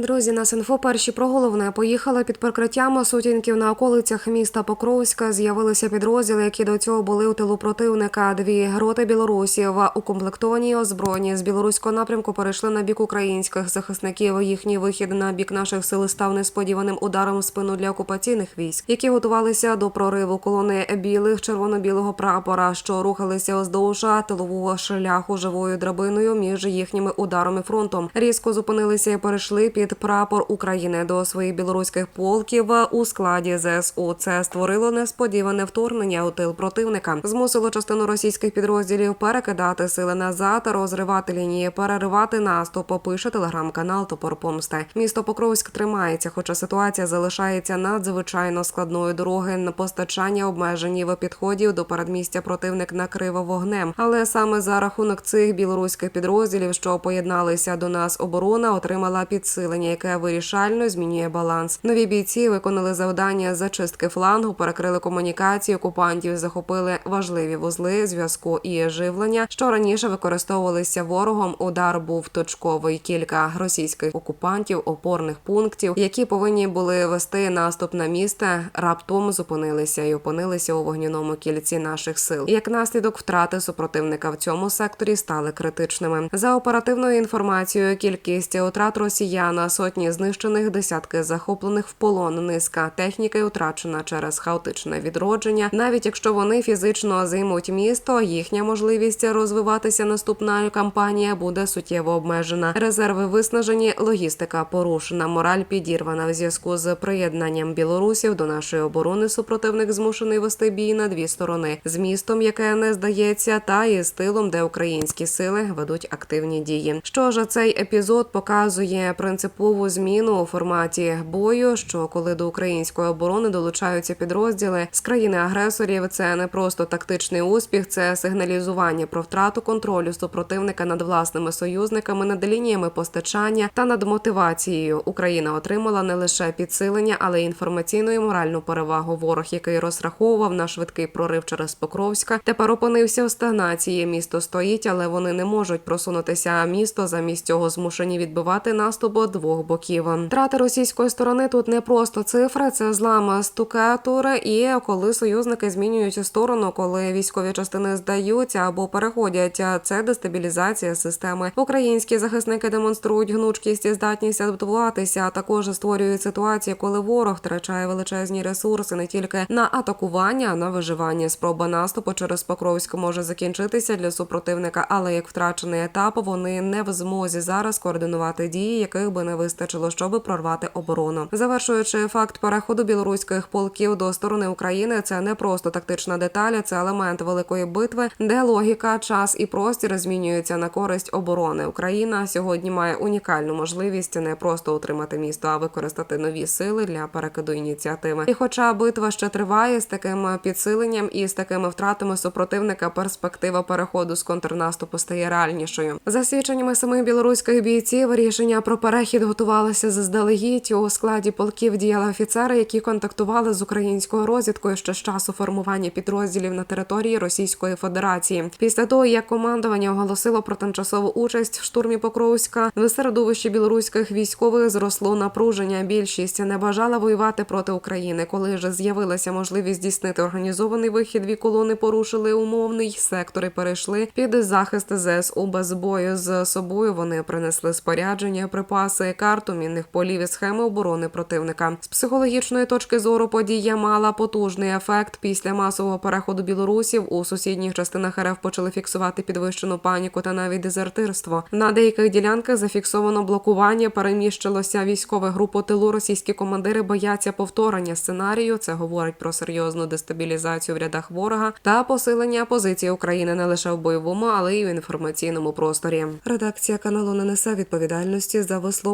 Друзі, нас інфо перші про головне поїхали під прикриттям сутінків на околицях міста Покровська. З'явилися підрозділи, які до цього були у тилу противника. Дві роти білорусів укомплектовані і озброєні з білоруського напрямку перейшли на бік українських захисників. Їхній вихід на бік наших сил став несподіваним ударом в спину для окупаційних військ, які готувалися до прориву колони білих червоно-білого прапора, що рухалися оздовж тилового шляху живою драбиною між їхніми ударами фронтом. Різко зупинилися і перейшли під прапор України до своїх білоруських полків у складі ЗСУ. Це створило несподіване вторгнення у тил противника. Змусило частину російських підрозділів перекидати сили назад, розривати лінії, переривати наступ. Пише телеграм-канал Топор Помсти. Місто Покровськ тримається, хоча ситуація залишається надзвичайно складною. Дороги на постачання обмежені в підході до передмістя противник накрив вогнем. Але саме за рахунок цих білоруських підрозділів, що поєдналися до нас, оборона отримала підсилення, яке вирішально змінює баланс. Нові бійці виконали завдання зачистки флангу, перекрили комунікації окупантів, захопили важливі вузли зв'язку і живлення, що раніше використовувалися ворогом. Удар був точковий. Кілька російських окупантів, опорних пунктів, які повинні були вести наступ на місто, раптом зупинилися і опинилися у вогняному кільці наших сил. Як наслідок втрати супротивника в цьому секторі стали критичними. За оперативною інформацією, кількість утрат росіяна, сотні знищених, десятки захоплених в полон, низка техніки втрачена через хаотичне відродження. Навіть якщо вони фізично займуть місто, їхня можливість розвиватися наступна кампанія буде суттєво обмежена. Резерви виснажені, логістика порушена, мораль підірвана в зв'язку з приєднанням білорусів до нашої оборони. Супротивник змушений вести бій на дві сторони з містом, яке не здається, та і з тилом, де українські сили ведуть активні дії. Що ж цей епізод показує принципову зміну у форматі бою. Що коли до української оборони долучаються підрозділи з країни агресорів, це не просто тактичний успіх, це сигналізування про втрату контролю супротивника над власними союзниками, над лініями постачання та над мотивацією. Україна отримала не лише підсилення, але й інформаційну і моральну перевагу. Ворог, який розраховував на швидкий прорив через Покровська, тепер опинився в стагнації. Місто стоїть, але вони не можуть просунутися. А місто замість цього змушені відбивати наступ з двох боків. Втрати російської сторони тут не просто цифри, це злам стукатури. І коли союзники змінюють сторону, коли військові частини здаються або переходять, це дестабілізація системи. Українські захисники демонструють гнучкість і здатність адаптуватися. а Також створюють ситуації, коли ворог втрачає величезні ресурси не тільки на атакування, а на виживання. Спроба наступу через Покровськ може закінчитися для супротивника, але як втрачений етап, вони не в змозі зараз координувати дії, яких би не вистачило, щоб прорвати оборону. Завершуючи факт переходу білоруських полків до сторони України, це не просто тактична деталь, це елемент великої битви, де логіка, час і простір змінюються на користь оборони. Україна сьогодні має унікальну можливість не просто утримати місто, а використати нові сили для перекиду ініціативи. І, хоча битва ще триває з таким підсиленням і з такими втратами супротивника, перспектива переходу з контрнаступу стає реальнішою. За свідченнями самих білоруських бійців, рішення про перехід готувалося заздалегідь. У складі полків діяли офіцери, які контактували з українською розвідкою ще з часу формування підрозділів на території Російської Федерації. Після того, як командування оголосило про тимчасову участь в штурмі Покровська, в середовищі білоруських військових зросло напруження. Більшість не бажала воювати проти України. Коли ж з'явилася можливість здійснити організований вихід, дві колони порушили умовний сектор і перейшли під захист ЗСУ без бою з собою. Вони принесли спорядження, припаси, карту мінних полів і схеми оборони противника. З психологічної точки зору подія мала потужний ефект. Після масового переходу білорусів у сусідніх частинах РФ почали фіксувати підвищену паніку та навіть дезертирство. На деяких ділянках зафіксовано блокування, переміщилося військове групу тилу. Російські командири бояться повторення сценарію. Це говорить про серйозну дестабілізацію в рядах ворога та посилення позиції України не лише в бойовому, але й в інформаційному просторі. Редакція каналу не несе відповідальності за